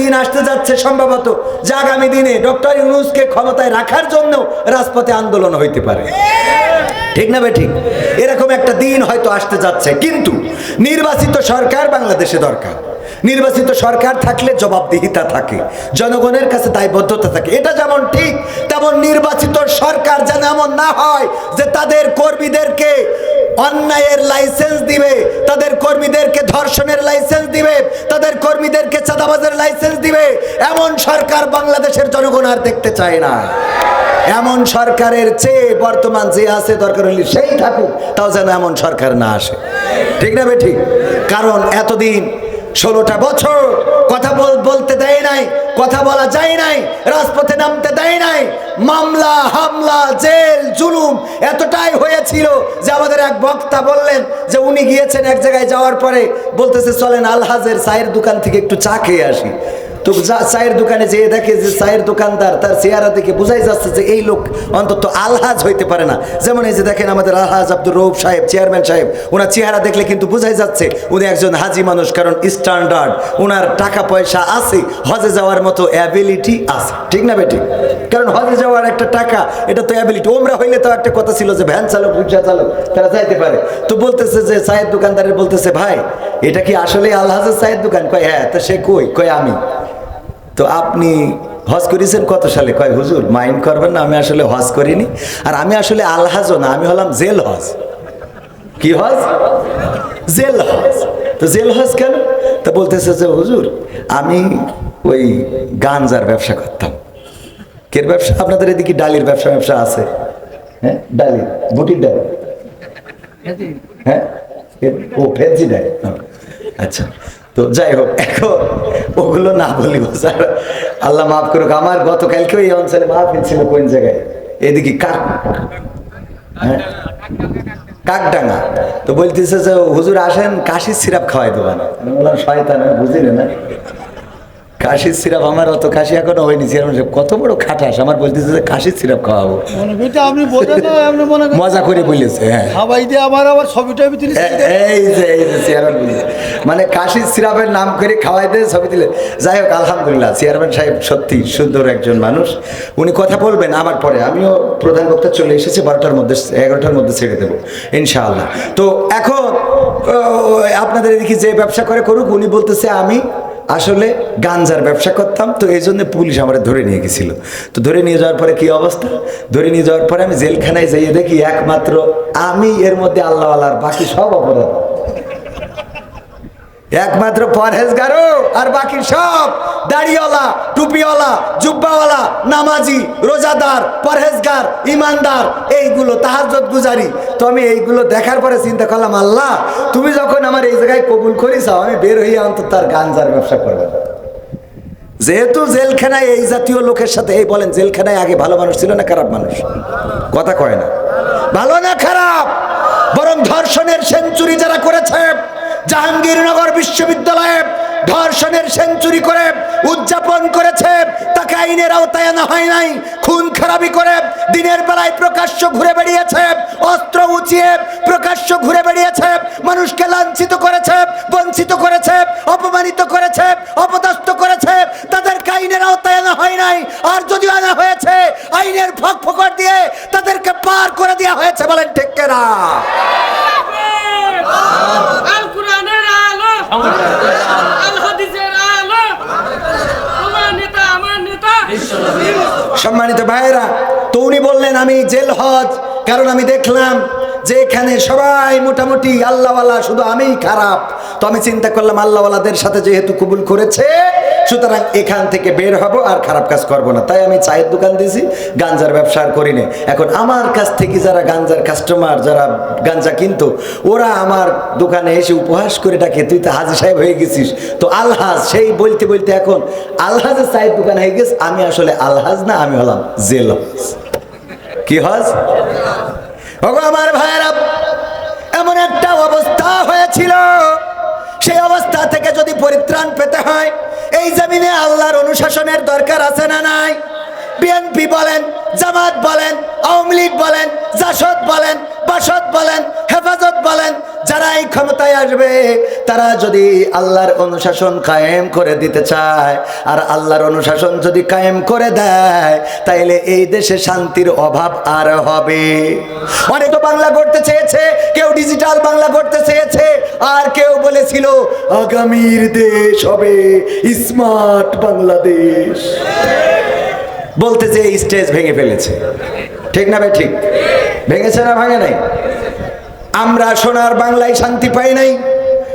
দিন আসতে যাচ্ছে সম্ভবত যে আগামী দিনে ডক্টর ইউনুসকে ক্ষমতায় রাখার জন্য রাজপথে আন্দোলন হইতে পারে। ঠিক না ঠিক? এরকম একটা দিন হয়তো আসতে যাচ্ছে, কিন্তু নির্বাচিত সরকার বাংলাদেশে দরকার। নির্বাচিত সরকার থাকলে জবাবদিহিতা থাকে, জনগণের কাছে দায়বদ্ধতা থাকে। এটা যেমন ঠিক, তেমন নির্বাচিত সরকার যেন এমন না হয় যে তাদের কর্মীদেরকে অন্যায়ের লাইসেন্স দিবে, তাদের কর্মীদেরকে ধর্ষণের লাইসেন্স দিবে, তাদের কর্মীদেরকে চাঁদাবাজের লাইসেন্স দিবে। এমন সরকার বাংলাদেশের জনগণ আর দেখতে চায় না। এমন সরকারের চেয়ে বর্তমান যে আছে, দরকার হলে সেই থাকুক, তাও যেন এমন সরকার না আসে। ঠিক না বে ঠিক? কারণ এতদিন ষোলোটা বছর বলতে দেয় নাই, কথা বলা যায় নাই, রাজপথে নামতে দেয় নাই। মামলা, হামলা, জেল, জুলুম এতটাই হয়েছিল যে আমাদের এক বক্তা বললেন যে উনি গিয়েছেন এক জায়গায় যাওয়ার পরে বলতেছে, চলেন আলহাজের চায়ের দোকান থেকে একটু চা খেয়ে আসি। তো চায়ের দোকানে যেয়ে দেখে যে চায়ের দোকানদার তার চেহারা দেখে বোঝাই যাচ্ছে যে এই লোক অন্তত আলহাজ হইতে পারে না। যেমন এই যে দেখেন আমাদের আলহাজ আব্দুর রৌফ সাহেব, চেয়ারম্যান সাহেব, ওনার চেহারা দেখলে কিন্তু বোঝাই যাচ্ছে উনি একজন হাজি মানুষ, কারণ স্ট্যান্ডার্ড ওনার টাকা পয়সা আছে, হজে যাওয়ার মতো অ্যাবিলিটি আছে। ঠিক না বেটি? কারণ হজে যাওয়ার একটা টাকা, এটা তো অ্যাবিলিটি ওমরা হইলে তো একটা কথা ছিল যে ভ্যান চালক, রিক্সা চালক, তারা যাইতে পারে। তো বলতেছে যে চায়ের দোকানদারের বলতেছে, ভাই, এটা কি আসলে আলহাজের চায়ের দোকান? কয় হ্যাঁ তো সে কই? কয়, আমি। তো আপনি হজ করেছেন কত সালে? কয় হুজুর মাইন্ড করবেন না আমি আসলে হজ করিনি। আর আমি আসলে আলহাজও না আমি হলাম জেল হজ। কি হজ? জেল হজ। তো জেল হজ কেন? তো বলতেছে যে হুজুর আমি ওই গাঞ্জার ব্যবসা করতাম। কের ব্যবসা? আপনাদের এদিকে ডালির ব্যবসা ব্যবসা আছে। হ্যাঁ ডালি বুটির ডাল। হ্যাঁ ও ফেন্সি ডাল। আচ্ছা তো যাই হোক, এখন ওগুলো না বলি স্যার, আল্লাহ মাফ করুক, আমার গতকালকে এই অঞ্চলে মাহফিল ছিল কোন জায়গায়? এদিকে কাক হ্যাঁ? কাকডাঙ্গা। তো বলতেছে যে, হুজুর আসেন, কাশির সিরাপ খাওয়াই দেবেন শয়তান, আমি না? কাশির সিরাপ আমার অত কাশি এখনও হয়নি। চেয়ারম্যান সাহেব কত বড় খাটাস? আমার বলতেছে যে কাশির সিরাপ খাওয়াবো। মনে আপনি বোঝেন না আপনি মনে মজা করে বলেছে হ্যাঁ। দিয়ে আমার আবার ছবিটা ভিতরে এ- এই যে এই যে চেয়ারম্যান বলেছে। মানে কাশির সিরাপের নাম করে খাওয়াই দিয়ে ছবি দিলে যাই হোক আলহামদুলিল্লাহ চেয়ারম্যান সাহেব সত্যি সুন্দর একজন মানুষ। উনি কথা বলবেন আমার পরে। আমিও প্রধান বক্তা চলে এসেছি বারোটার মধ্যে এগারোটার মধ্যে ছেড়ে দেবো ইনশাআল্লাহ। তো এখন আপনাদের এদিকে যে ব্যবসা করে করুক উনি বলতেছে আমি আসলে গাঞ্জার ব্যবসা করতাম, তো এই জন্য পুলিশ আমার ধরে নিয়ে গেছিল। তো ধরে নিয়ে যাওয়ার পরে কি অবস্থা? ধরে নিয়ে যাওয়ার পরে আমি জেলখানায় যাইয়ে দেখি একমাত্র আমি, এর মধ্যে আল্লাহ আল্লাহর বাকি সব অপরাধ। একমাত্র পরহেজগারও আর বাকি সব দাড়িওয়ালা, টুপিওয়ালা, জুব্বাওয়ালা, নামাজি, রোজাদার, পরহেজগার, ইমানদার, এইগুলো তাহাজত গুজারি। তো আমি এইগুলো দেখার পরে চিন্তা করলাম, আল্লাহ, তুমি যখন আমার এই জায়গায় কবুল করিসাও আমি বের হইয়া অন্তত তার গাঞ্জার ব্যবসা করব। যেহেতু জেলখানায় এই জাতীয় লোকের সাথে, এই বলেন, জেলখানায় আগে ভালো মানুষ ছিল না খারাপ মানুষ? কথা কয় না। ভালো না খারাপ, বরং ধর্ষণের সেঞ্চুরি যারা করেছে জাহাঙ্গীরনগর বিশ্ববিদ্যালয়ে ধর্ষণের সেঞ্চুরি করে উদযাপন করেছে, তাকে আইনের আওতায় আনা হয় নাই, খুন খারাপি করে দিনের বেলায় প্রকাশ্য ঘুরে বেরিয়েছে অস্ত্র উঁচিয়ে প্রকাশ্য ঘুরে বেরিয়েছে মানুষকে লাঞ্ছিত করেছে, বঞ্চিত করেছে, অপমানিত করেছে, অপদস্থ করেছে, তাদেরকে আইনের আওতায় আনা হয় নাই, আর যদি আনা হয়েছে, আইনের ফক ফকর দিয়ে তাদেরকে পার করে দেওয়া হয়েছে, বলেন ঠিক কেনা আল কোরআনের আলো আল হাদিসের আলো তোমার নেতা আমার নেতা সম্মানিত ভাইরা তো উনি বললেন, আমি জেল হজ, কারণ আমি দেখলাম যে এখানে সবাই মোটামুটি আল্লাহওয়ালা, শুধু আমিই খারাপ। তো আমি চিন্তা করলাম, আল্লাহওয়ালাদের সাথে যেহেতু কবুল করেছে সুতরাং এখান থেকে বের হব আর খারাপ কাজ করব না। তাই আমি চায়ের দোকান দিয়েছি, গাঞ্জার ব্যবসা আর করি না এখন আমার কাছ থেকে যারা গাঞ্জার কাস্টমার যারা গাঞ্জা কিনতো, ওরা আমার দোকানে এসে উপহাস করে ডাকে, তুই তো হাজি সাহেব হয়ে গেছিস। তো আলহাজ, সেই বলতে বলতে এখন আলহাজের চায়ের দোকান হয়ে গেছে, আমি আসলে আলহাজ না, আমি হলাম জেল কি হজ? আমার ভাইয়েরা, এমন একটা অবস্থা হয়েছিল। সেই অবস্থা থেকে যদি পরিত্রাণ পেতে হয় এই জমিনে আল্লাহর অনুশাসনের দরকার আছে না নাই? বিএনপি বলেন, জামাত বলেন, আওয়ামী লীগ বলেন, জাসদ বলেন, বাসদ বলেন, হেফাজত বলেন, যারা এই ক্ষমতায় আসবে, তারা যদি আল্লাহর অনুশাসন কায়েম করে দিতে চায়, আর আল্লাহর অনুশাসন যদি কায়েম করে দেয়, তাইলে এই দেশে শান্তির অভাব আর হবে। অনেক বাংলা করতে চেয়েছে, কেউ ডিজিটাল বাংলা করতে আর কেউ বলেছিল, আগামীর দেশ হবে স্মার্ট বাংলাদেশ। বলতে যে স্টেজ ভেঙে ফেলেছে। ঠিক না ভাই, ঠিক? ভেঙেছে না, ভাঙে নাই? আমরা সোনার বাংলায় শান্তি পাই নাই।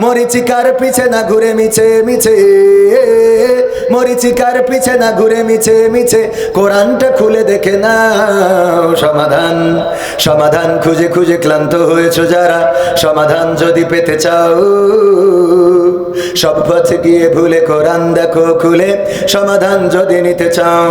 মরিচিকার পিছে না ঘুরে মিছে মিছে। মরিচিকার পিছে না ঘুরে মিছে মিছে। কোরআনটা খুলে দেখে না সমাধান। সমাধান খুঁজে খুঁজে ক্লান্ত হয়েছ যারা। সমাধান যদি পেতে চাও, সব পথ গিয়ে ভুলে কোরআন দেখো খুলে। সমাধান যদি নিতে চাও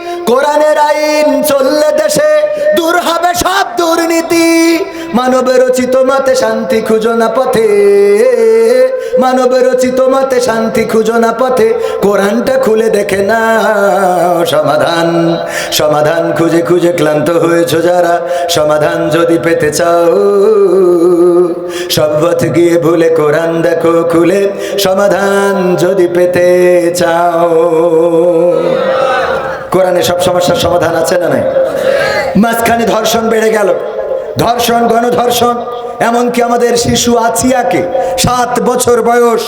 কোরআনের আইন চললে দেশে দূর হবে সব দুর্নীতি। মানব রচিত মতে শান্তি খুঁজো না পথে। মানব রচিত মতে শান্তি খুঁজো না পথে। কোরআনটা খুলে দেখে না সমাধান। সমাধান খুঁজে খুঁজে ক্লান্ত হয়েছ যারা। সমাধান যদি পেতে চাও পথ গিয়ে ভুলে কোরআন দেখো খুলে। সমাধান যদি পেতে চাও। কোরআনে সব সমস্যার সমাধান আছে না নাই? মাঝখানে ধর্ষণ বেড়ে গেল। ধর্ষণ, গণধর্ষণ, এমনকি আমাদের শিশু আছিয়াকে সাত বছর বয়স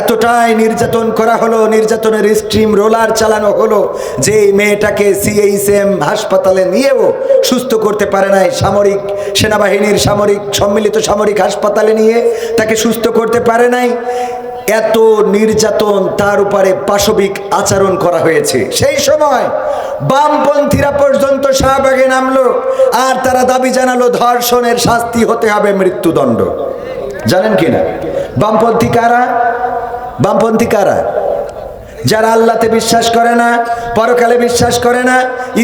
এতটাই নির্যাতন করা হলো, নির্যাতনের স্ট্রিম রোলার চালানো হলো যে মেয়েটাকে সিএইচএম হাসপাতালে নিয়েও সুস্থ করতে পারে নাই। সামরিক সেনাবাহিনীর সামরিক, সম্মিলিত সামরিক হাসপাতালে নিয়ে তাকে সুস্থ করতে পারে নাই। এত নির্যাতন তার উপরে পাশবিক আচরণ করা হয়েছে। সেই সময় বামপন্থীরা পর্যন্ত শাহবাগে নামলো আর তারা দাবি জানালো, ধর্ষণের শাস্তি হতে হবে মৃত্যুদণ্ড। জানেন কিনা? বামপন্থী কারা? বামপন্থী কারা? যারা আল্লাহতে বিশ্বাস করে না, পরকালে বিশ্বাস করে না,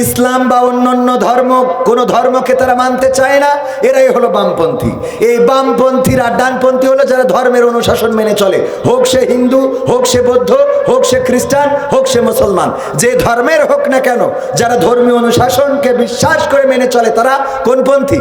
ইসলাম বা অন্যান্য ধর্ম, কোনো ধর্মকে তারা মানতে চায় না, এরাই হলো বামপন্থী। এই বামপন্থীরা ডানপন্থী হলো যারা ধর্মের অনুশাসন মেনে চলে। হোক সে হিন্দু, হোক সে বৌদ্ধ, হোক সে খ্রিস্টান, হোক সে মুসলমান। যে ধর্মের হোক না কেন, যারা ধর্মীয় অনুশাসনকে বিশ্বাস করে মেনে চলে তারা কোন পন্থী